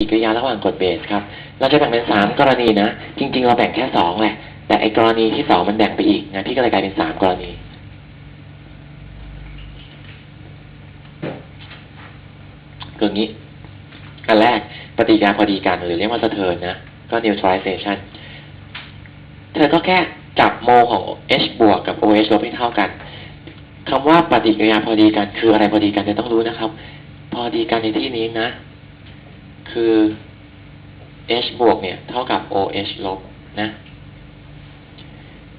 ปฏิกิริยาระหว่างกรดเบสครับ เราจะแบ่งเป็นสามกรณีนะ จริง ๆ เราแบ่งแค่สองแหละ แต่ไอกรณีที่สองมันแบ่งไปอีกนะพี่ก็เลยกลายเป็นสามกรณี คือองนี้ อันแรกปฏิกิริยาพอดีกันหรือเรียกว่าสะเทินนะ ก็ neutralization เธอก็แค่จับโมของ H บวกกับ OH ลบให้เท่ากัน คำว่าปฏิกิริยาพอดีกันคืออะไรพอดีกันเธอต้องรู้นะครับ พอดีกันในที่นี้นะ คือ H บวกเนี่ย เท่ากับ OH ลบนะ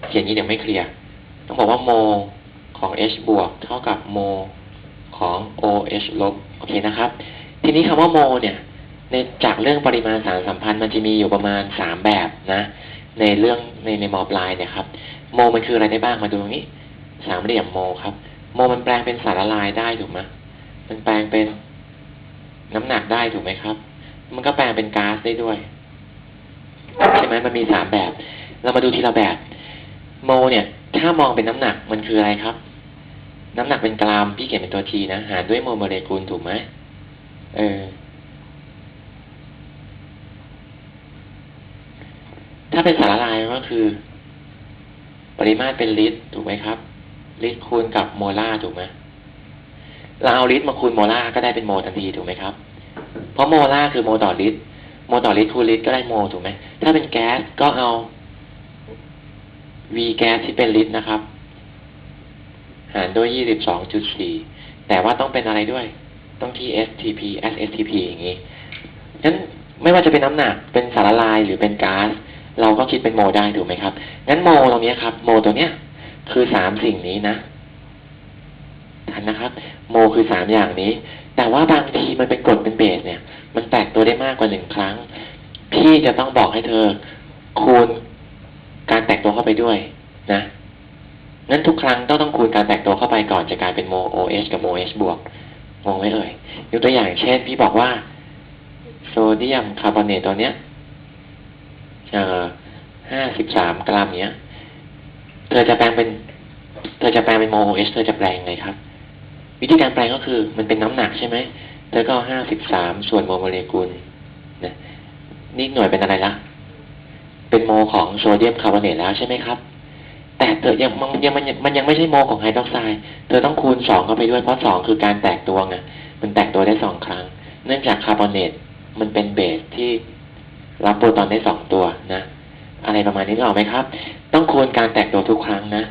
เขียนนี้เดี๋ยวไม่เคลียร์ต้องบอกว่าโมของ H บวกเท่ากับโมของ OH ลบโอเคนะครับ ทีนี้คำว่าโมเนี่ยในจากเรื่องปริมาณสารสัมพันธ์มันจะมีอยู่ประมาณสามแบบนะ ในเรื่องในในมอปลายเนี่ยครับ โมมันคืออะไรได้บ้างมาดูตรงนี้ สามเหลี่ยมโมครับ โมมันแปลงเป็นสารละลายได้ถูกไหมมันแปลงเป็นน้ำหนักได้ถูกไหมครับ มันก็แปลงเป็นก๊าซได้ด้วยใช่ไหมมันมีสามแบบ เรามาดูทีละแบบ โมเนี่ย ถ้ามองเป็นน้ำหนักมันคืออะไรครับ น้ำหนักเป็นกรัมพี่เขียนเป็นตัวทีนะหารด้วยโมโมเลกุลถูกไหมเออ ถ้าเป็นสารละลายก็คือ ปริมาตรเป็นลิตรถูกไหมครับ ลิตรคูณกับโมลาร์ถูกไหมเราเอาลิตรมาคูณโมลาร์ก็ได้เป็นโมทันทีถูกไหมครับ ราะโมล่าคือโมต่อลิตร โมต่อลิตรคูลิตรก็ได้โมถูกไหม ถ้าเป็นแก๊สก็เอา V แก๊สที่เป็นลิตรนะครับ หารด้วย22.4แต่ว่าต้องเป็นอะไรด้วย ต้องที่ STP SSTP อย่างนี้งั้นไม่ว่าจะเป็นน้ำหนัก เป็นสารละลายหรือเป็นก๊าซ เราก็คิดเป็นโมได้ถูกไหมครับ งั้นโมตรงนี้ครับ โมตัวเนี้ย คือสามสิ่งนี้นะทันนะครับ โมคือสามอย่างนี้ แต่ว่าบางทีมันเป็นกรดเป็นเบสเนี่ย มันแตกตัวได้มากกว่าหนึ่งครั้ง พี่จะต้องบอกให้เธอคูณการแตกตัวเข้าไปด้วยนะงั้นทุกครั้งต้องต้องคูณการแตกตัวเข้าไปก่อนจะกลายเป็นโม OH กับโม H บวกงงไหมเอ่ยยกตัวอย่างเช่น พี่บอกว่า โซเดียมคาร์บอเนตตัวเนี้ยเอ่อห้าสิบสามกรัมเนี้ย เธอจะแปลงเป็น เธอจะแปลงเป็นโม OH เธอจะแปลงไงครับ วิธีการแปลงก็คือมันเป็นน้ำหนักใช่ไหมเธอก็ห้าสิบสามส่วนโมโมเลกุลนะนี่หน่วยเป็นอะไรละเป็นโมของโซเดียมคาร์บอเนตแล้วใช่ไหมครับ แต่เธอยังมันยังมันยังไม่ใช่โมของไฮดรอกไซด์เธอต้องคูณสองเข้าไปด้วยเพราะสองคือการแตกตัวไงมันแตกตัวได้สองครั้ง เนื่องจากคาร์บอเนตมันเป็นเบสที่รับโปรตอนได้สองตัวนะอะไรประมาณนี้นึกออกไหมครับ ต้องคูณการแตกตัวทุกครั้งนะ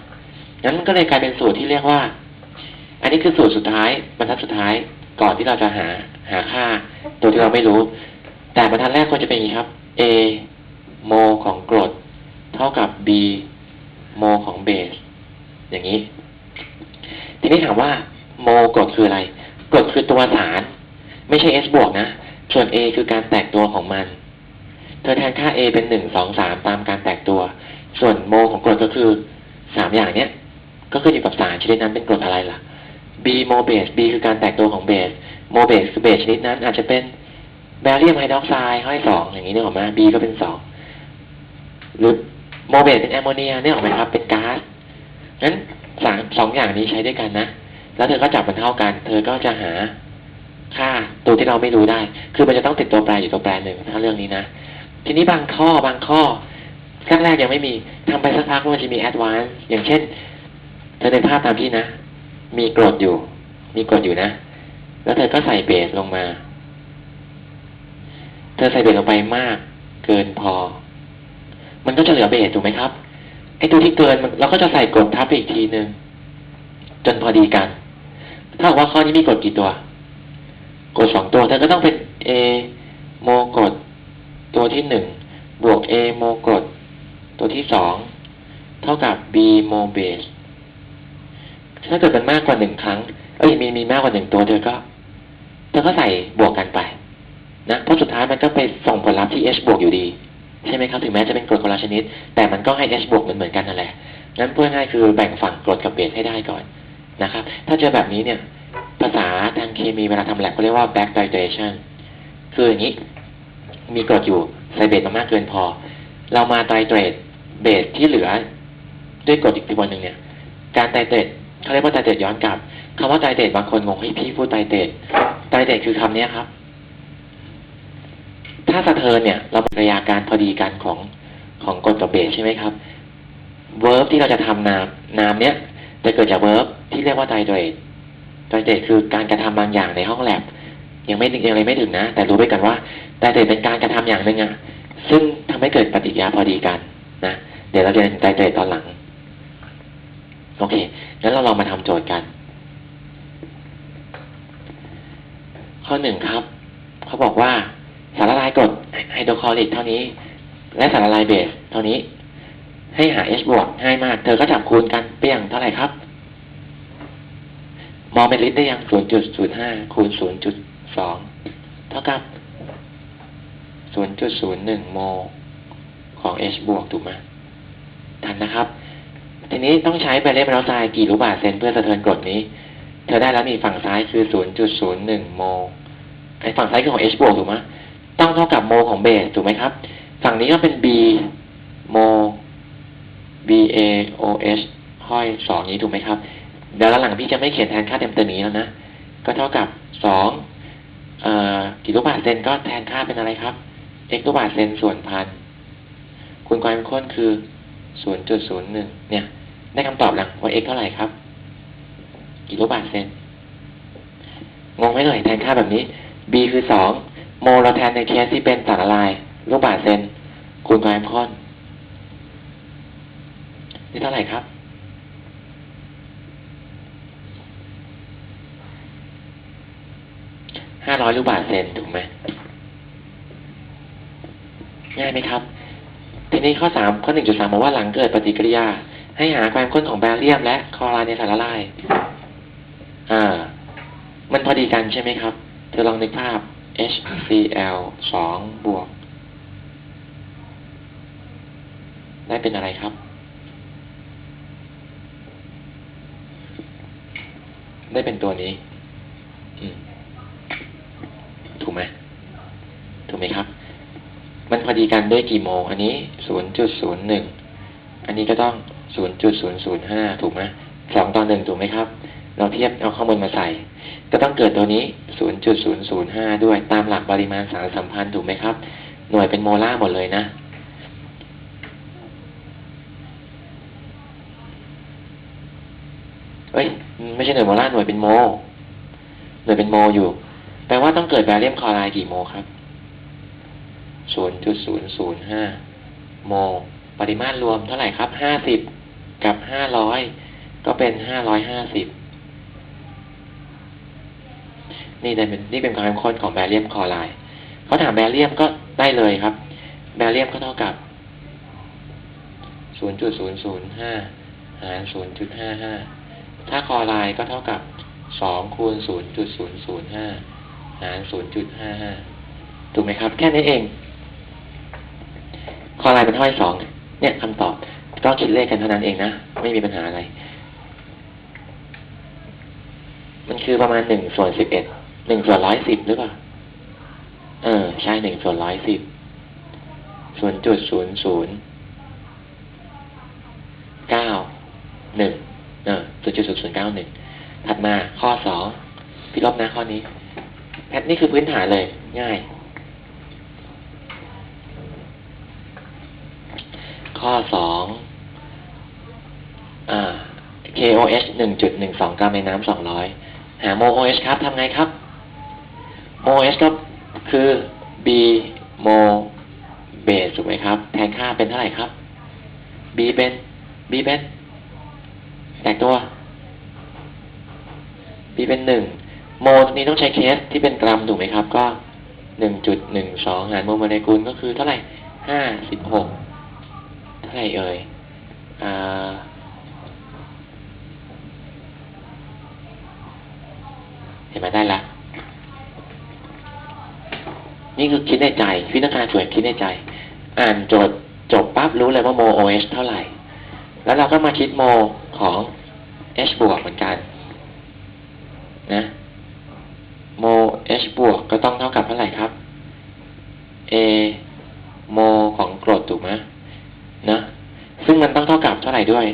งั้นก็เลยกลายเป็นสูตรที่เรียกว่า อันนี้คือสูตรสุดท้ายบรรทัดสุดท้ายก่อนที่เราจะหาหาค่าตัวที่เราไม่รู้ แต่บรรทัดแรกก็จะเป็นอย่างนี้ครับ A โมของกรด เท่ากับ B โมของเบส อย่างนี้ ทีนี้ถามว่า โมกรดคืออะไร กรดคือตัวสาร ไม่ใช่ S บวกนะ ส่วน A คือการแตกตัวของมัน เธอแทนค่า A เป็นหนึ่งสองสามตามการแตกตัว ส่วนโมของกรดก็คือสามอย่างเนี้ย ก็ขึ้นอยู่กับสารชนิดนั้นเป็นกรดอะไรล่ะ B โมเบส B คือการแตกตัวของเบสโมเบสคือเบสชนิดนั้น อาจจะเป็นแบเรียมไฮดรอกไซด์ห้อยสองอย่างนี้นึกออกไหม B ก็เป็นสองหรือโมเบสเป็นแอมโมเนียเนึกออกไหมครับ เป็นก๊าซงั้นสามสองอย่างนี้ใช้ด้วยกันนะ แล้วเธอก็จับมันเท่ากัน เธอก็จะหาค่าตัวที่เราไม่รู้ได้ คือมันจะต้องติดตัวแปรอยู่ตัวแปรหนึ่งถ้าเรื่องนี้นะ ทีนี้บางข้อบางข้อขั้นแรกยังไม่มีทำไปสักพักมันจะมีแอดวานซ์อย่างเช่น เธอในภาพตามที่นะ มีกรดอยู่ มีกรดอยู่นะ แล้วเธอก็ใส่เบสลงมา เธอใส่เบสลงไปมาก เกินพอ มันก็จะเหลือเบสถูกไหมครับ ไอ้ตัวที่เกินมันเราก็จะใส่กรดทับไปอีกทีหนึ่งจนพอดีกัน ถ้าว่าข้อนี้มีกรดกี่ตัว กรดสองตัวเธอก็ต้องเป็น A โมกรดตัวที่หนึ่งบวก A โมกรดตัวที่สองเท่ากับ B โมเบส ถ้าเกิดมันมากกว่าหนึ่งครั้ง เอ้ยมีมีมากกว่าหนึ่งตัวเธอก็เธอก็ใส่บวกกันไปนะเพราะสุดท้ายมันก็ไปส่งผลลัพธ์ที่ H บวกอยู่ดี ใช่ไหมครับถึงแม้จะเป็นกรดคนละชนิด แต่มันก็ให้ H บวกเหมือนเหมือนกันนั่นแหละงั้นพูดง่ายคือแบ่งฝั่งกรดกับเบสให้ได้ก่อนนะครับ ถ้าเจอแบบนี้เนี่ยภาษาทางเคมีเวลาทำแลบเขาเรียกว่า back titration คืออย่างนี้ มีกรดอยู่ใส่เบสมามากเกินพอ เรามาไตรเตรตเบสที่เหลือด้วยกรดอีกตัวหนึ่งเนี่ย การไตรเตรต เขาเรียกว่าไตรเตรตย้อนกลับคำว่าไตรเตรตบางคนงงให้พี่พูดไตรเตรตไตรเตรตคือคำเนี้ยครับ ถ้าสะเทินเนี่ย เรามีระยาการพอดีกันของของกรดกับเบสใช่ไหมครับเวิร์บที่เราจะทำนามนามเนี้ยจะเกิดจากเวิร์บที่เรียกว่าไตรเดรตไตรเดรตคือการกระทำบางอย่างในห้องแลบยังไม่ยังเลยไม่ถึงนะ แต่รู้ไว้กันว่าไตรเดรตเป็นการกระทำอย่างหนึ่งอะซึ่งทำให้เกิดปฏิกิริยาพอดีกันนะเดี๋ยวเราเรียนไตรเดรตตอนหลัง โอเค งั้นเราลองมาทำโจทย์กัน ข้อหนึ่งครับ เขาบอกว่าสารละลายกรดไฮโดรคลอริกเท่านี้ และสารละลายเบสเท่านี้ ให้หา H บวกง่ายมาก เธอก็จับคูณกันเปี้ยงเท่าไหร่ครับ มองเป็นลิตรได้ยัง 0.05 คูณ 0.2 เท่ากับ 0.01 โม ของ H บวกถูกไหมทันนะครับ ทีนี้ต้องใช้ไปเล่มแล้วทรายกี่รูปบาทเซนเพื่อสะเทือนกรดนี้ เธอได้แล้วนี่ฝั่งซ้ายคือ0.01โมไอฝั่งซ้ายคือของ H บวกถูกไหมต้องเท่ากับโมของเบสถูกไหมครับ ฝั่งนี้ก็เป็น B โม B A O H ห้อยสองนี้ถูกไหมครับ เดี๋ยวหลังพี่จะไม่เขียนแทนค่าเต็มตัวนี้แล้วนะ ก็เท่ากับสองกี่ลูกบาศก์เซนก็แทนค่าเป็นอะไรครับ x ลูกบาศก์เซนส่วนพัน คูณความเป็นข้นคือ 0.01 เนี่ย ได้คำตอบแล้วว่า x เท่าไหร่ครับกี่ลูกบาศก์เซนงงไหมหน่อยแทนค่าแบบนี้ b คือสองโมลเราแทนในเคสที่เป็นสารละลายลูกบาศก์เซนคูณความเป็นข้นนี่เท่าไหร่ครับห้าร้อยลูกบาศก์เซนถูกไหมง่ายไหมครับ ทีนี้ข้อสามข้อหนึ่งจุดสามบอกว่าหลังเกิดปฏิกิริยา ให้หาความข้นของแบเรียมและคลอไรด์ในสารละลาย อ่า มันพอดีกันใช่ไหมครับ เธอลองนึกภาพ HCl สองบวก ได้เป็นอะไรครับ ได้เป็นตัวนี้ ถูกไหม ถูกไหมครับ มันพอดีกันด้วยกี่โม อันนี้ศูนย์จุดศูนย์หนึ่งอันนี้ก็ต้อง ศูนย์จุดศูนย์ศูนย์ห้าถูกไหมสองต่อหนึ่งถูกไหมครับ เราเทียบเอาข้อมูลมาใส่ ก็ต้องเกิดตัวนี้ศูนย์จุดศูนย์ศูนย์ห้าด้วยตามหลักปริมาณสารสัมพันธ์ถูกไหมครับ หน่วยเป็นโมล่าหมดเลยนะเอ้ย ไม่ใช่หน่วยโมล่าหน่วยเป็นโม หน่วยเป็นโมอยู่ แปลว่าต้องเกิดแบเรียมคลอไรด์กี่โมครับศูนย์จุดศูนย์ศูนย์ห้าโม ปริมาตรรวมเท่าไหร่ครับห้าสิบ กับห้าร้อยก็เป็นห้าร้อยห้าสิบนี่ได้เป็นนี่เป็นความเข้มข้นของแบเรียมคลอไรด์เขาถามแบเรียมก็ได้เลยครับ แบเรียมก็เท่ากับศูนย์จุดศูนย์ศูนย์ห้าหารศูนย์จุดห้าห้าถ้าคลอไรด์ก็เท่ากับสองคูณศูนย์จุดศูนย์ศูนย์ห้าหารศูนย์จุดห้าห้าถูกไหมครับ แค่นี้เองคอไลน์เป็นห้อยสองเนี่ยคำตอบ ก็คิดเลขกันเท่านั้นเองนะ ไม่มีปัญหาอะไร มันคือประมาณหนึ่งส่วนสิบเอ็ดหนึ่งส่วนร้อยสิบหรือเปล่า เออ ใช่หนึ่งส่วนร้อยสิบส่วนจุดศูนย์ศูนย์เก้าหนึ่งเออศูนย์จุดศูนย์ศูนย์เก้าหนึ่งถัดมาข้อสองพี่ลบนะข้อนี้แพทนี่คือพื้นฐานเลย ง่าย ข้อสอง KOH หนึ่งจุดหนึ่งสองกรัมในน้ำสองร้อยหาโม OH ครับทำไงครับโม OH ก็คือ B โมเบสถูกไหมครับ แทนค่าเป็นเท่าไหร่ครับ B เป็น B เป็น แตกตัว B เป็นหนึ่งโมนี้ต้องใช้เคสที่เป็นกรัมถูกไหมครับ ก็หนึ่งจุดหนึ่งสองหารโมโมเลกุลก็คือเท่าไหร่ห้าสิบหกเท่าไหร่เอ่ยอ่า เห็นไหมได้ละนี่คือคิดในใจพี่นักการฝึกคิดในใจ อ่านโจทย์จบปั๊บรู้เลยว่าโม OH เท่าไหร่ แล้วเราก็มาคิดโมของ H บวกเหมือนกัน นะโม H บวกก็ต้องเท่ากับเท่าไหร่ครับ A โมของกรดถูกไหมนะซึ่งมันต้องเท่ากับเท่าไหร่ด้วย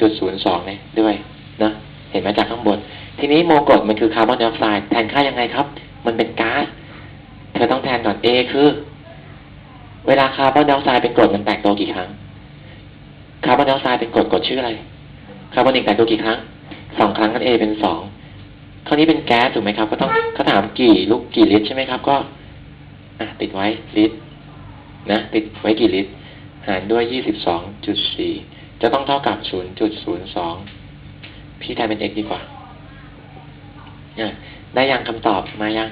0.02เนี่ยด้วยนะเห็นไหมจากข้างบน ทีนี้โมกรดมันคือคาร์บอนไดออกไซด์แทนค่ายังไงครับ มันเป็นก๊าซเธอต้องแทนก่อน A คือ เวลาคาร์บอนไดออกไซด์เป็นกรดมันแตกตัวกี่ครั้งคาร์บอนไดออกไซด์เป็นกรดกรดชื่ออะไรคาร์บอนิกแตกตัวกี่ครั้งสองครั้งนั่นเอเป็นสองคราวนี้เป็นแก๊สถูกไหมครับ ก็ต้องเขาถามกี่ลูกกี่ลิตรใช่ไหมครับ ก็อะติดไว้ลิตรนะ ติดไว้กี่ลิตร หารด้วยยี่สิบสองจุดสี่จะต้องเท่ากับศูนย์จุดศูนย์สองพี่แทนเป็น x ดีกว่า ได้ยังคำตอบมายัง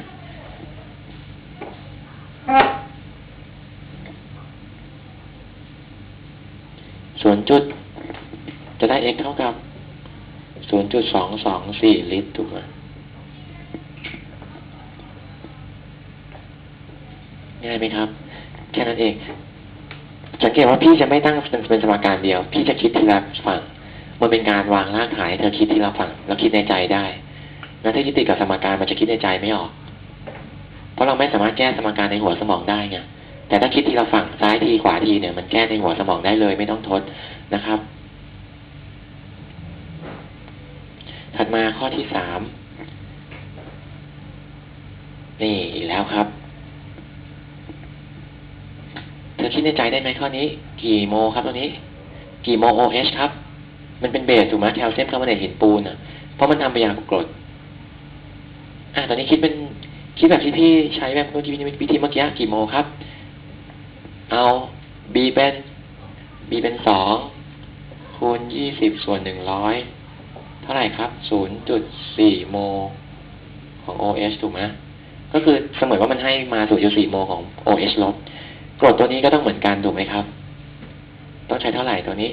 ศูนย์จุด จะได้ x เท่ากับศูนย์จุดสองสองสี่ลิตรถูกไหมง่ายไหมครับ แค่นั้นเองสังเกตว่าพี่จะไม่ตั้งเป็นเป็นสมการเดียว พี่จะคิดทีละฝั่ง มันเป็นการวางรากฐานให้เธอคิดทีละฝั่ง แล้วคิดในใจได้ แล้วถ้ายึดติดกับสมการมันจะคิดในใจไม่ออก เพราะเราไม่สามารถแก้สมการในหัวสมองได้ไงแต่ถ้าคิดทีละฝั่งซ้ายทีขวาทีเนี่ยมันแก้ในหัวสมองได้เลยไม่ต้องทดนะครับ ถัดมาข้อที่สามนี่อีกแล้วครับ เธอคิดในใจได้ไหมข้อนี้ กี่โมครับตัวนี้ กี่โม OH ครับ มันเป็นเบสถูกไหมแคลเซียมคาร์บอเนตหินปูนอะเพราะมันทำไปยากรด อะตอนนี้คิดเป็นคิดแบบที่พี่ใช้แบบเมื่อกี้วิธีเมื่อกี้กี่โมครับ เอา B เป็น B เป็นสองคูณยี่สิบส่วนหนึ่งร้อยเท่าไหร่ครับศูนย์จุดสี่โมของ OH ถูกไหมก็คือเสมือนว่ามันให้มาศูนย์จุดสี่โมของ OH ลบกรดตัวนี้ก็ต้องเหมือนกันถูกไหมครับ ต้องใช้เท่าไหร่ตัวนี้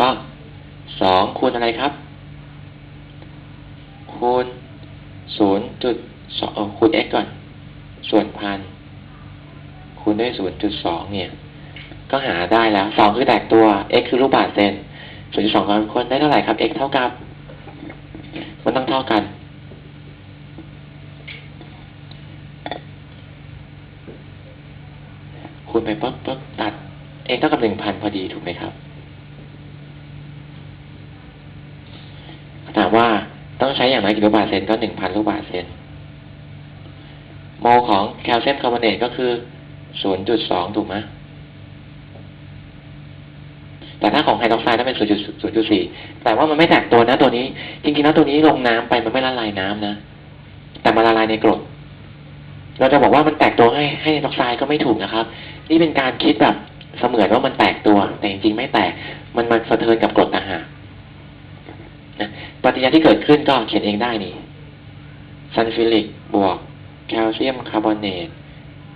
ก็สองคูณอะไรครับ คูณ ศูนย์จุดสองคูณ x ก่อน ส่วนพัน คูณด้วยศูนย์จุดสองเนี่ย ก็หาได้แล้วสองคือแตกตัว x คือรูปบาศก์เซนศูนย์จุดสองกำลังคนได้เท่าไหร่ครับ x เท่ากับ มันต้องเท่ากัน คูณไปปุ๊บปุ๊บตัด x เท่ากับหนึ่งพันพอดีถูกไหมครับถามว่า ต้องใช้อย่างไรกี่ลูกบาศก์เซนก็หนึ่งพันลูกบาศก์เซนโมของแคลเซียมคาร์บอเนตก็คือศูนย์จุดสองถูกไหมแต่ถ้าของไฮดรอกไซด์ต้องเป็นศูนย์จุดศูนย์จุดสี่แต่ว่ามันไม่แตกตัวนะตัวนี้ จริงๆแล้วตัวนี้ลงน้ำไปมันไม่ละลายน้ำนะ แต่มันละลายในกรด เราจะบอกว่ามันแตกตัวให้ให้ไฮดรอกไซด์ก็ไม่ถูกนะครับ นี่เป็นการคิดแบบเสมือนว่ามันแตกตัว แต่จริงๆไม่แตก มันมันสะเทือนกับกรดต่างหาก นะปฏิกิริยาที่เกิดขึ้นก็เขียนเองได้นี่ซัลฟิลิกบวกแคลเซียมคาร์บอเนต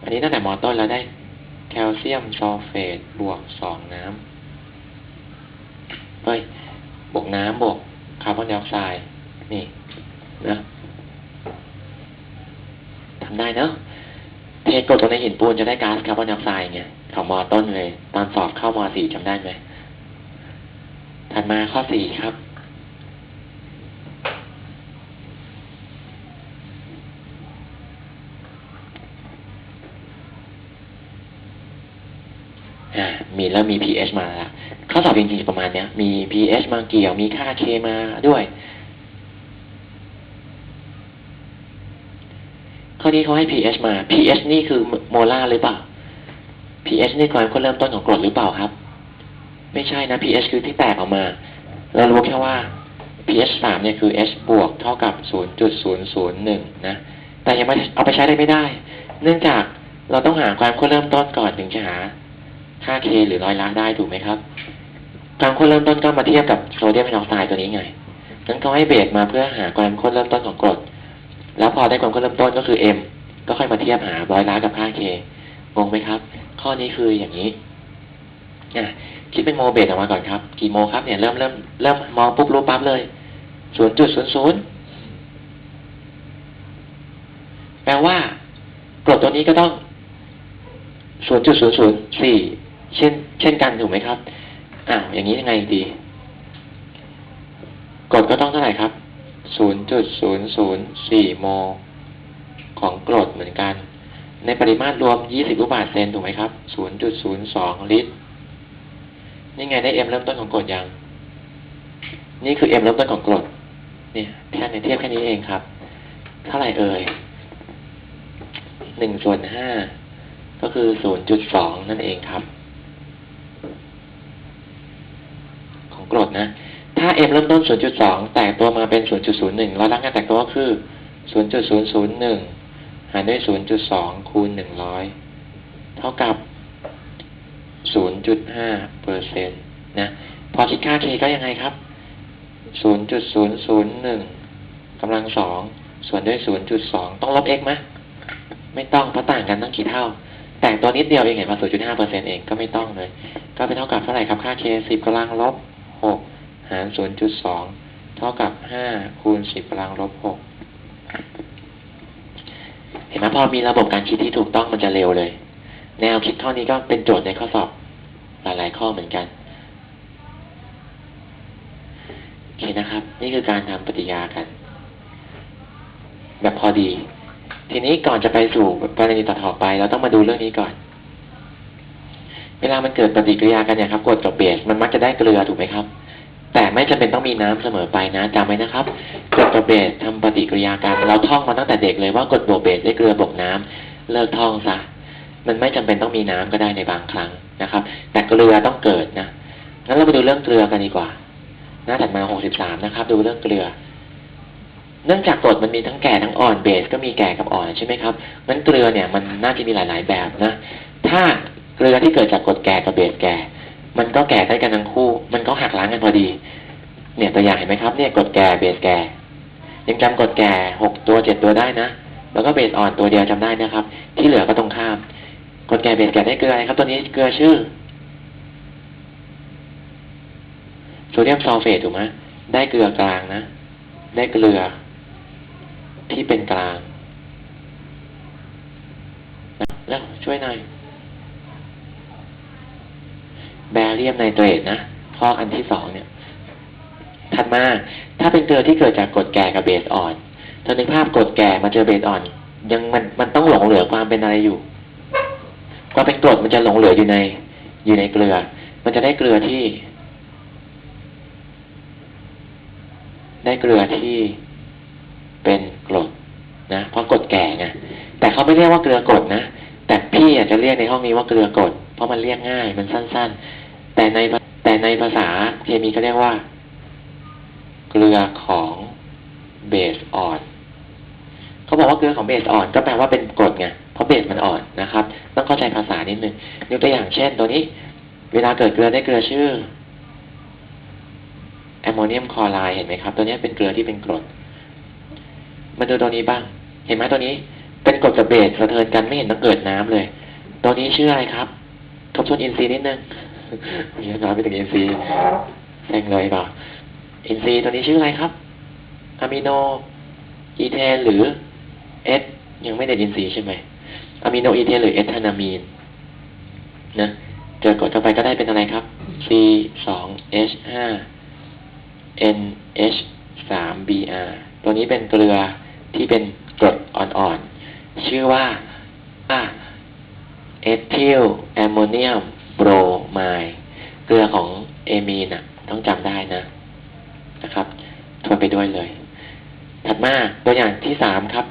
อันนี้ตั้งแต่มอต้นแล้วได้แคลเซียมซัลเฟตบวกสองน้ำเฮ้ย บวกน้ำบวกคาร์บอนไดออกไซด์นี่นะทำได้เนอะเทกดลงในหินปูนจะได้ก๊าซคาร์บอนไดออกไซด์ไงของมอต้นเลย ตอนสอบเข้ามอสี่จำได้ไหมถัดมาข้อสี่ครับ อ่ามีแล้วมี pH มาล้วข้อสอบจริงๆประมาณเนี้ย มี pH มาเกี่ยวมีค่า K มาด้วยข้อนี้เขาให้ pH มา pH นี่คือโมลาร์หรือเปล่า pH นี่ความคนเริ่มต้นของกรดหรือเปล่าครับ ไม่ใช่นะ pH คือที่แตกออกมา เรารู้แค่ว่า pH สามเนี่ยคือ H บวกเท่ากับ 0.001 นะ แต่ยังไม่เอาไปใช้ได้ไม่ได้ เนื่องจากเราต้องหาความคนเริ่มต้นก่อนถึงจะหา ค่า K หรือร้อยละได้ถูกไหมครับความข้นเริ่มต้นก็มาเทียบกับโซเดียมไฮดรอกไซด์ตัวนี้ไงนั้นเขาให้เบสมาเพื่อหาความข้นเริ่มต้นของกรด แล้วพอได้ความข้นเริ่มต้นก็คือ M ก็ค่อยมาเทียบหาร้อยละกับค่า K งงไหมครับ ข้อนี้คืออย่างนี้อะคิดเป็นโมเบสออกมาก่อนครับ กี่โมครับเนี่ยเริ่มเริ่มเริ่มมองปุ๊บรู้ปั๊บเลยศูนย์จุดศูนย์ศูนย์แปลว่ากรดตัวนี้ก็ต้องศูนย์จุดศูนย์ศูนย์สี่ เช่น เช่นกันถูกไหมครับอ้าวอย่างนี้ยังไงดี กรดก็ต้องเท่าไหร่ครับศูนย์จุดศูนย์ศูนย์สี่โมลของกรดเหมือนกัน ในปริมาตรรวมยี่สิบลูกบาศก์เซนถูกไหมครับศูนย์จุดศูนย์สองลิตร นี่ไงได้เอ็มเริ่มต้นของกรดยัง นี่คือเอ็มเริ่มต้นของกรด เนี่ยแค่ในเทียบแค่นี้เองครับ เท่าไหร่เอ่ยหนึ่งส่วนห้าก็คือศูนย์จุดสองนั่นเองครับ ของ กรดนะ ถ้า m เริ่มต้น 0.2 แตกตัวมาเป็น 0.01 แล้วรักงานแตกตัวก็คือ 0.001 หารด้วย 0.2 คูณ 100 เท่ากับ 0.5เปอร์เซ็นต์นะ พอคิดค่า k ก็ยังไงครับ 0.001กำลังสองส่วนด้วย 0.2 ต้องลบ x ไหมไม่ต้องเพราะต่างกันตั้งกี่เท่า แต่ตัวนิดเดียวเองเห็นมา0.5เปอร์เซ็นต์เองก็ไม่ต้องเลย ก็เป็นเท่ากับเท่าไหร่ครับค่า k 10กำลังลบ หาร 0.2 เท่ากับ 5 คูณ 10กำลังลบ 6 เห็นไหมพอมีระบบการคิดที่ถูกต้องมันจะเร็วเลย แนวคิดข้อนี้ก็เป็นโจทย์ในข้อสอบหลาย ๆ ข้อเหมือนกันโอเคนะครับ นี่คือการทำปฏิยากัน แบบพอดี ทีนี้ก่อนจะไปสู่กรณีต่อๆไป เราต้องมาดูเรื่องนี้ก่อน เวลามันเกิดปฏิกิริยากันเนี่ยครับกรดกับเบสมันมักจะได้เกลือถูกไหมครับ แต่ไม่จำเป็นต้องมีน้ำเสมอไปนะจำไว้นะครับกดกับเบสทำปฏิกิริยากันเราท่องมาตั้งแต่เด็กเลยว่ากรดบวกเบสได้เกลือบวกน้ำเลิกท่องซะมันไม่จำเป็นต้องมีน้ำก็ได้ในบางครั้งนะครับ แต่เกลือต้องเกิดนะงั้นเราไปดูเรื่องเกลือกันดีกว่า หน้าถัดมา63นะครับ ดูเรื่องเกลือ เนื่องจากกรดมันมีทั้งแก่ทั้งอ่อนเบสก็มีแก่กับอ่อนใช่ไหมครับงั้นเกลือเนี่ยมันน่าจะมีหลาย ๆ แบบนะ ถ้าเกลือที่เกิดจากกรดแก่กับเบสแก่ มันก็แก่ได้กันทั้งคู่ มันก็หักล้างกันพอดี เนี่ยตัวอย่างเห็นไหมครับเนี่ยกรดแก่เบสแก่ยังจำกรดแก่หกตัวเจ็ดตัวได้นะ แล้วก็เบสอ่อนตัวเดียวจำได้นะครับ ที่เหลือก็ตรงข้ามกรดแก่เบสแก่ได้เกลืออะไรครับ ตัวนี้เกลือชื่อโซเดียมซัลเฟตถูกไหมได้เกลือกลางนะ ได้เกลือ ที่เป็นกลางนะแล้วช่วยหน่อย แบเรียมไนเตรตนะข้ออันที่สองเนี่ยถัดมาถ้าเป็นเกลือที่เกิดจากกรดแก่กับเบสอ่อนเธอนึกภาพกรดแก่มาเจอเบสอ่อน ยังมันมันต้องหลงเหลือความเป็นอะไรอยู่ความเป็นกรดมันจะหลงเหลืออยู่ใน อยู่ในเกลือ มันจะได้เกลือที่ ได้เกลือที่เป็นกรดนะเพราะกรดแก่ไงแต่เขาไม่เรียกว่าเกลือกรดนะแต่พี่อาจจะเรียกในห้องนี้ว่าเกลือกรดเพราะมันเรียกง่าย มันสั้น ๆ แต่ในแต่ในภาษาเคมีก็เรียกว่า เกลือของเบสอ่อนเขาบอกว่าเกลือของเบสอ่อนก็แปลว่าเป็นกรดไงเพราะเบสมันอ่อนนะครับ ต้องเข้าใจภาษานิดนึงยกตัวอย่างเช่น ตัวนี้ เวลาเกิดเกลือได้เกลือชื่อแอมโมเนียมคลอไรด์เห็นไหมครับ ตัวนี้เป็นเกลือที่เป็นกรดมาดูตัวนี้บ้าง เห็นไหมตัวนี้เป็นกรดกับเบสสะเทินกันไม่เห็นต้องเกิดน้ำเลย ตัวนี้ชื่ออะไรครับทบทวนอินทรีย์นิดนึง เยอะน้อยไปถึงอินทรีย์แซงเลยเปล่าอินทรีตัวนี้ชื่ออะไรครับอะมิโนอีเทนหรือเอสยังไม่ได้อินทรีใช่ไหมอะมิโนอีเทนหรือเอทานามีนนะเจอกดเข้าไปก็ได้เป็นอะไรครับ C สอง H ห้า N H สาม B R ตัวนี้เป็นเกลือที่เป็นกรดอ่อนๆ ชื่อว่าเอทิลแอมโมเนียม โบรไมด์เกลือของเอมีนอะ ต้องจำได้นะนะครับ ทวนไปด้วยเลย ถัดมาตัวอย่างที่สามครับ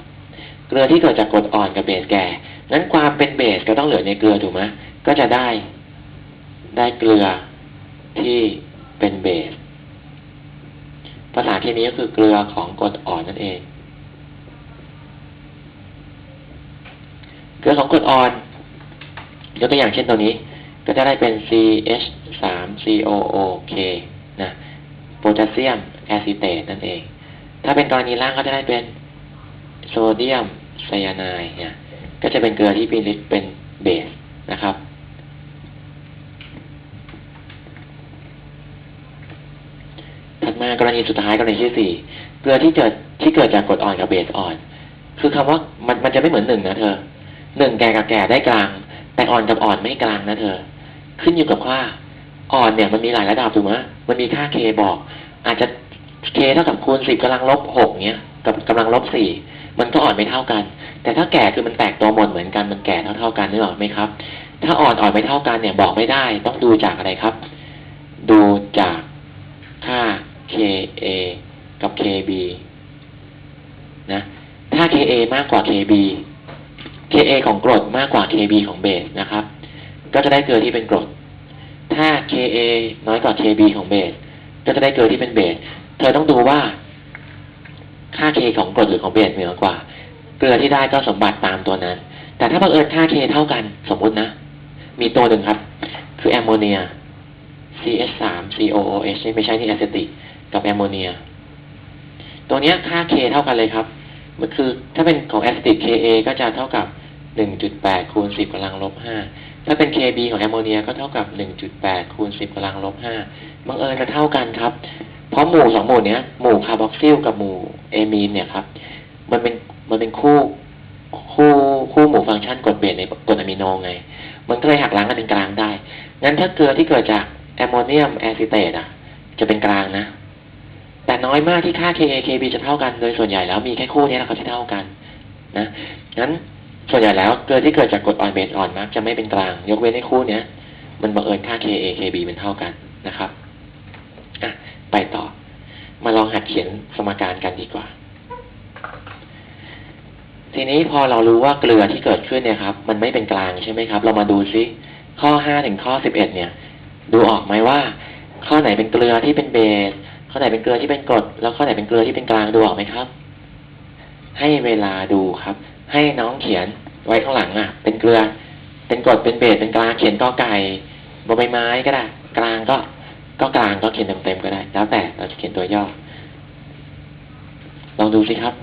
เกลือที่เกิดจากกรดอ่อนกับเบสแก่งั้นความเป็นเบสก็ต้องเหลือในเกลือถูกไหมก็จะได้ได้เกลือที่เป็นเบส ภาษาเคมีก็คือเกลือของกรดอ่อนนั่นเอง เกลือของกรดอ่อนยกตัวอย่างเช่นตัวนี้ ก็จะได้เป็น CH 3 COOK นะโพแทสเซียมแอซิเตตนั่นเอง ถ้าเป็นกรณีล่างก็จะได้เป็นโซเดียมไซยาไนด์เนี่ยก็จะเป็นเกลือที่มีฤทธิ์เป็นเบสนะครับ ถัดมากรณีสุดท้ายกรณีที่สี่เกลือที่เกิดที่เกิดจากกรดอ่อนกับเบสอ่อน คือคำว่ามันมันจะไม่เหมือนหนึ่งนะเธอหนึ่งแก่กับแก่ได้กลาง แต่อ่อนกับอ่อนไม่กลางนะเธอ ขึ้นอยู่กับว่าอ่อนเนี่ยมันมีหลายระดับถูกไหมมันมีค่า k บอก อาจจะ k เท่ากับคูณสิบกำลังลบหกเนี้ยกับกำลังลบสี่มันก็อ่อนไม่เท่ากัน แต่ถ้าแก่คือมันแตกตัวหมดเหมือนกันมันแก่เท่าเท่าๆกันนึกออกไหมครับ ถ้าอ่อนอ่อนไม่เท่ากันเนี่ยบอกไม่ได้ ต้องดูจากอะไรครับ ดูจากค่า ka กับ kb นะถ้า ka มากกว่า kb Ka ของกรดมากกว่า Kb ของเบสนะครับ ก็จะได้เกลือที่เป็นกรด ถ้า Ka น้อยกว่า Kb ของเบส ก็จะได้เกลือที่เป็นเบส เธอต้องดูว่า ค่า K ของกรดหรือของเบสเหนือกว่า เกลือที่ได้ก็สมบัติตามตัวนั้น แต่ถ้าบังเอิญค่า K เท่ากันสมมุตินะ มีตัวหนึ่งครับ คือแอมโมเนีย CH3 COOH ไม่ใช่นี่แอะเซติกกับแอมโมเนีย ตัวเนี้ยค่า K เท่ากันเลยครับ มันคือถ้าเป็นของแอสติก Ka ก็จะเท่ากับ 1.8 คูณ 10กำลังลบ 5 ถ้าเป็น Kb ของแอมโมเนียก็เท่ากับ 1.8 คูณ 10กำลังลบ 5 บังเอิญจะเท่ากันครับ เพราะหมู่สองหมู่เนี้ย หมู่คาร์บอกซิลกับหมู่เอมีนเนี่ยครับ มันเป็น มันเป็นคู่ คู่คู่หมู่ฟังก์ชันกรดเบสในกรดอะมิโนไง มันก็เลยหักล้างกันเป็นกลางได้ งั้นถ้าเกลือที่เกิดจากแอมโมเนียมแอซิเตตอะ จะเป็นกลางนะ แต่น้อยมากที่ค่า Ka Kb จะเท่ากัน โดยส่วนใหญ่แล้วมีแค่คู่นี้นะครับที่เท่ากัน นะ งั้น ส่วนใหญ่แล้วเกลือที่เกิดจากกรดอ่อนเบสอ่อนมักจะไม่เป็นกลาง ยกเว้นในคู่เนี้ย มันบังเอิญค่า Ka Kb มันเท่ากันนะครับอะไปต่อ มาลองหัดเขียนสมการกันดีกว่า ทีนี้พอเรารู้ว่าเกลือที่เกิดขึ้นเนี่ยครับ มันไม่เป็นกลางใช่ไหมครับ เรามาดูซิข้อห้าถึงข้อสิบเอ็ดเนี่ย ดูออกไหมว่า ข้อไหนเป็นเกลือที่เป็นเบสข้อไหนเป็นเกลือที่เป็นกรดแล้วข้อไหนเป็นเกลือที่เป็นกลางดูออกไหมครับ ให้เวลาดูครับ ให้น้องเขียนไว้ข้างหลังอะ เป็นเกลือ เป็นกรดเป็นเบสเป็นกลางเขียนกอไก่บใบไม้ก็ได้ กลางก็ ก็กลางก็เขียนเต็มๆก็ได้ แล้วแต่เราจะเขียนตัวย่อ ลองดูสิครับ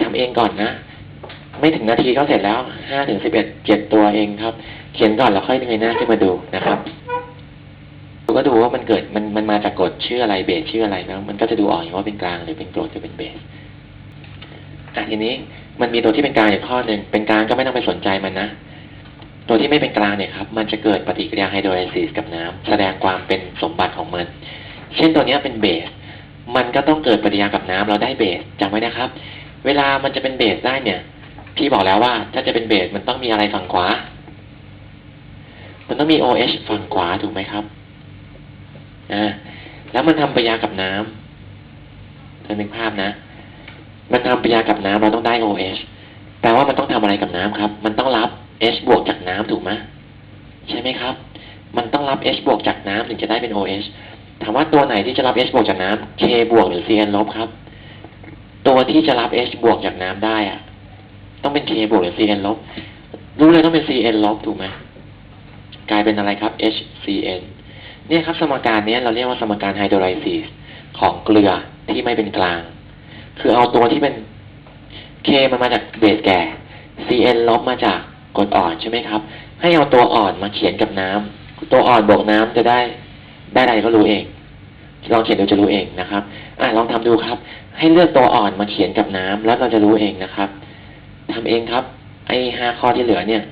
ทำเองก่อนนะไม่ถึงนาทีก็เสร็จแล้วห้าถึงสิบเอ็ดเจ็ดตัวเองครับ เขียนก่อนแล้วค่อยเงยหน้าขึ้นมาดูนะครับดูก็ดูว่ามันเกิดมันมันมาจากกรดชื่ออะไรเบสชื่ออะไรแล้วมันก็จะดูออกอย่างว่าเป็นกลางหรือเป็นกรดหรือเป็นเบส อะทีนี้มันมีตัวที่เป็นกลางอยู่ข้อหนึ่งเป็นกลางก็ไม่ต้องไปสนใจมันนะตัวที่ไม่เป็นกลางเนี่ยครับมันจะเกิดปฏิกิริยาไฮโดรไลซิสกับน้ำแสดงความเป็นสมบัติของมัน เช่นตัวเนี้ยเป็นเบส มันก็ต้องเกิดปฏิกิริยากับน้ำเราได้เบสจำไว้นะครับ เวลามันจะเป็นเบสได้เนี่ย พี่บอกแล้วว่าถ้าจะเป็นเบสมันต้องมีอะไรฝั่งขวา มันต้องมี OH ฝั่งขวาถูกไหมครับอ่าแล้วมันทำปฏิกิริยากับน้ำเธอนึกภาพนะ มันทำปฏิกิริยากับน้ำเราต้องได้ OH แปลว่ามันต้องทำอะไรกับน้ำครับ มันต้องรับ H บวกจากน้ำถูกไหมใช่ไหมครับ มันต้องรับ H บวกจากน้ำถึงจะได้เป็น OH ถามว่าตัวไหนที่จะรับ H บวกจากน้ำ K บวกหรือ Cn ลบครับ ตัวที่จะรับ H บวกจากน้ำได้อะต้องเป็น K บวกหรือ Cn ลบ รู้เลยต้องเป็น Cn ลบถูกไหมกลายเป็นอะไรครับ HCN เนี่ยครับสมการนี้เราเรียกว่าสมการไฮโดรไลซิสของเกลือที่ไม่เป็นกลาง คือเอาตัวที่เป็น K มันมาจากเบสแก่ Cn ลบมาจากกรดอ่อนใช่ไหมครับ ให้เอาตัวอ่อนมาเขียนกับน้ำตัวอ่อนบวกน้ำจะได้ได้อะไรก็รู้เอง ลองเขียนดูจะรู้เองนะครับ อะลองทำดูครับ ให้เลือกตัวอ่อนมาเขียนกับน้ำแล้วเราจะรู้เองนะครับทำเองครับ ไอ้ห้าข้อที่เหลือเนี่ย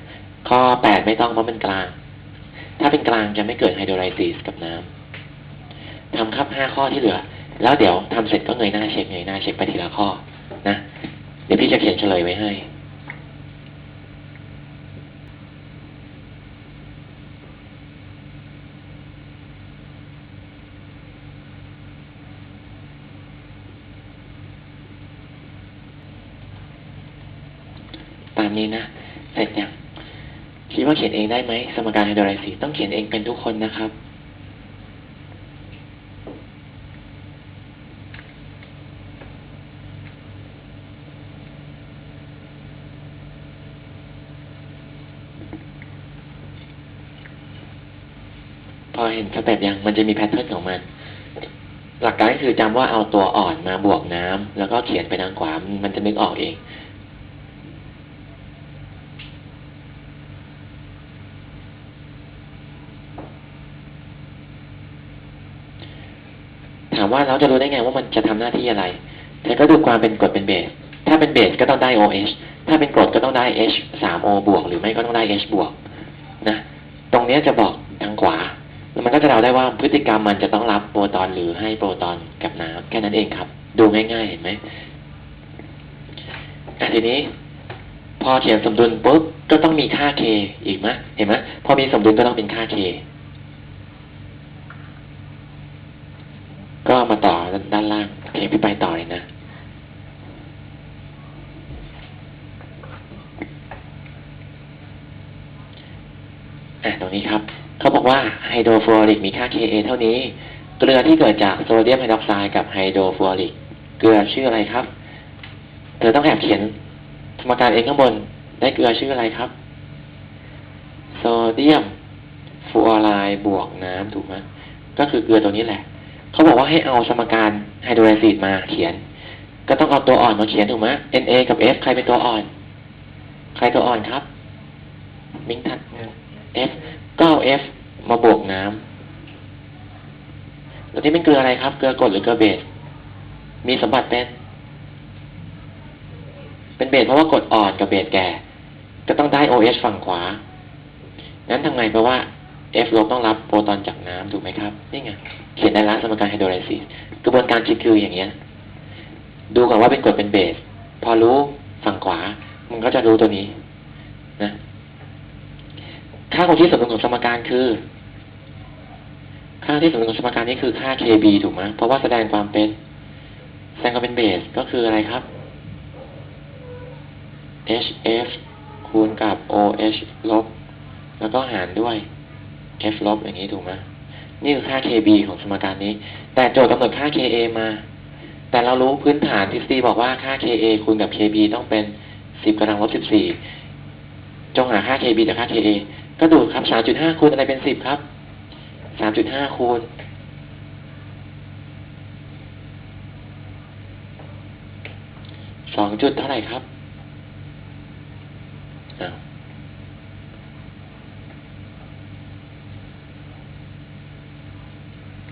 ข้อแปดไม่ต้องเพราะเป็นกลาง ถ้าเป็นกลางจะไม่เกิดไฮโดรไลซิสกับน้ำทำครับห้าข้อที่เหลือ แล้วเดี๋ยวทำเสร็จก็เงยหน้าเช็คเงยหน้าเช็คไปทีละข้อนะเดี๋ยวพี่จะเขียนเฉลยไว้ให้ ตามนี้นะ เสร็จยังคิดว่าเขียนเองได้ไหมสมการไฮโดรไลซิสต้องเขียนเองเป็นทุกคนนะครับ พอเห็น สเต็ปยังมันจะมีแพทเทิร์นของมัน หลักการก็คือจำว่าเอาตัวอ่อนมาบวกน้ำแล้วก็เขียนไปทางขวา มันจะนึกออกเอง ถามว่าเราจะรู้ได้ไงว่ามันจะทำหน้าที่อะไรเธอก็ดูความเป็นกรดเป็นเบส ถ้าเป็นเบสก็ต้องได้ OH ถ้าเป็นกรดก็ต้องได้ H 3 O บวกหรือไม่ก็ต้องได้ H บวกนะ ตรงนี้จะบอกทางขวา มันก็จะเราได้ว่าพฤติกรรมมันจะต้องรับโปรตอนหรือให้โปรตอนกับน้ำแค่นั้นเองครับ ดูง่ายๆเห็นไหมทีนี้ พอเขียนสมดุลปุ๊บก็ต้องมีค่า k อีกมะเห็นไหมพอมีสมดุลก็ต้องเป็นค่า k ก็มาต่อด้านล่างเคพี่ไปต่อเลยนะอะตรงนี้ครับ เขาบอกว่าไฮโดรฟลูออริกมีค่า Ka เท่านี้ เกลือที่เกิดจากโซเดียมไฮดรอกไซด์กับไฮโดรฟลูออริก เกลือชื่ออะไรครับ เธอต้องแอบเขียนสมการเองข้างบน ได้เกลือชื่ออะไรครับ โซเดียมฟลูออไรด์บวกน้ำถูกไหมก็คือเกลือตัวนี้แหละ เขาบอกว่าให้เอาสมการไฮโดรไลซิสมาเขียน ก็ต้องเอาตัวอ่อนมาเขียนถูกไหม Na กับ F ใครเป็นตัวอ่อน ใครตัวอ่อนครับ มิ้งทัด F ก็เอา F มาบวกน้ำแล้วนี่เป็นเกลืออะไรครับ เกลือกรดหรือเกลือเบส มีสมบัติเป็น เป็นเบสเพราะว่ากรดอ่อนกับเบสแก่ ก็ต้องได้ OH ฝั่งขวา งั้นทำไงแปลว่า F ลบต้องรับโปรตอนจากน้ำถูกไหมครับ นี่ไง เขียนได้ละสมการไฮโดรไลซิสกระบวนการคิดคืออย่างเงี้ย ดูก่อนว่าเป็นกรดเป็นเบส พอรู้ฝั่งขวา มันก็จะรู้ตัวนี้ นะ ค่าคงที่สมดุลของสมการคือ ค่าที่สมดุลของสมการนี้คือค่า Kb ถูกไหมเพราะว่าแสดงความเป็นแสดงความเป็นเบสก็คืออะไรครับ HF คูณกับ OH ลบ แล้วก็หารด้วย F ลบอย่างนี้ถูกไหมนี่คือค่า Kb ของสมการนี้ แต่โจทย์กำหนดค่า Ka มา แต่เรารู้พื้นฐานทฤษฎีบอกว่าค่า Ka คูณกับ Kb ต้องเป็น 10กำลังลบ14จงหาค่า Kb จากค่า Ka ก็ดูครับ3.5คูณอะไรเป็น10ครับ3.5คูณ2จุดเท่าไหร่ครับ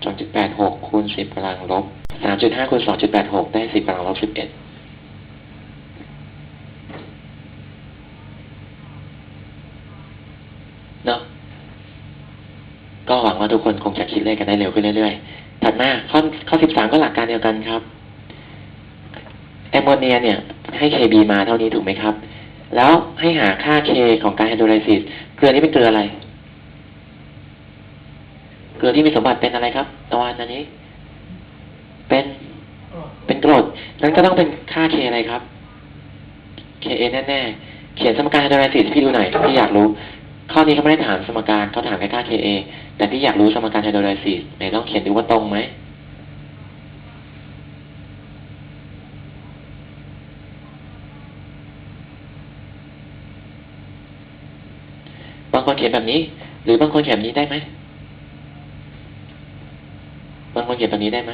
สองจุดแปดหกคูณสิบกำลังลบสามจุดห้าคูณสองจุดแปดหกได้สิบกำลังลบสิบเอ็ด เนาะก็หวังว่าทุกคนคงจะคิดเลขกันได้เร็วขึ้นเรื่อยๆ ถัดมาข้อข้อสิบสามก็หลักการเดียวกันครับแอมโมเนียเนี่ยให้ Kb มาเท่านี้ถูกไหมครับ แล้วให้หาค่า K ของการไฮโดรไลซิส เกลือนี้เป็นเกลืออะไร เกลือที่มีสมบัติเป็นอะไรครับตะวันอันนี้ เป็น เป็นกรด นั้นก็ต้องเป็นค่า K อะไรครับ Ka แน่ๆ เขียนสมการไฮโดรไลซิสพี่ดูหน่อย พี่อยากรู้ ข้อนี้เขาไม่ได้ถามสมการเขาถามแค่ค่า Ka แต่พี่อยากรู้สมการไฮโดรไลซิสไหนลองเขียนดูว่าตรงไหมบางคนเขียนแบบนี้ หรือบางคนเขียนแบบนี้ได้ไหมบางคนเขียนแบบนี้ได้ไหม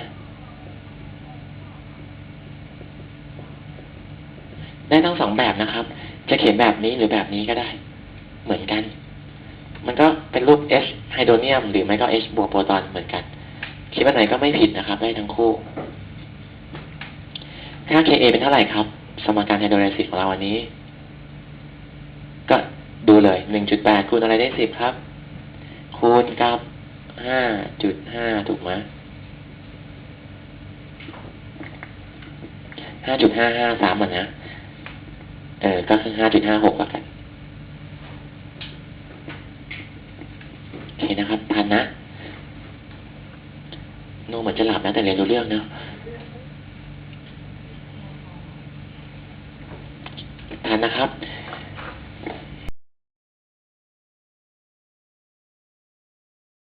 ได้ทั้งสองแบบนะครับ จะเขียนแบบนี้หรือแบบนี้ก็ได้ เหมือนกัน มันก็เป็นรูป H ไฮโดรเนียม หรือไม่ก็ H บวกโปรตอนเหมือนกัน คิดว่าไหนก็ไม่ผิดนะครับ ได้ทั้งคู่ค่า Ka เป็นเท่าไหร่ครับ สมการไฮโดรไลซิสของเราวันนี้ ก็ดูเลยหนึ่งจุดแปดคูณอะไรได้สิบครับ คูณกับห้าจุดห้าถูกไหมห้าจุดห้าห้าสามอะนะ เออ ก็คือห้าจุดห้าหกแล้วกัน โอ เคนะครับทันนะโนเหมือนจะหลับนะ แต่เรียนรู้เรื่องเนาะทันนะครับ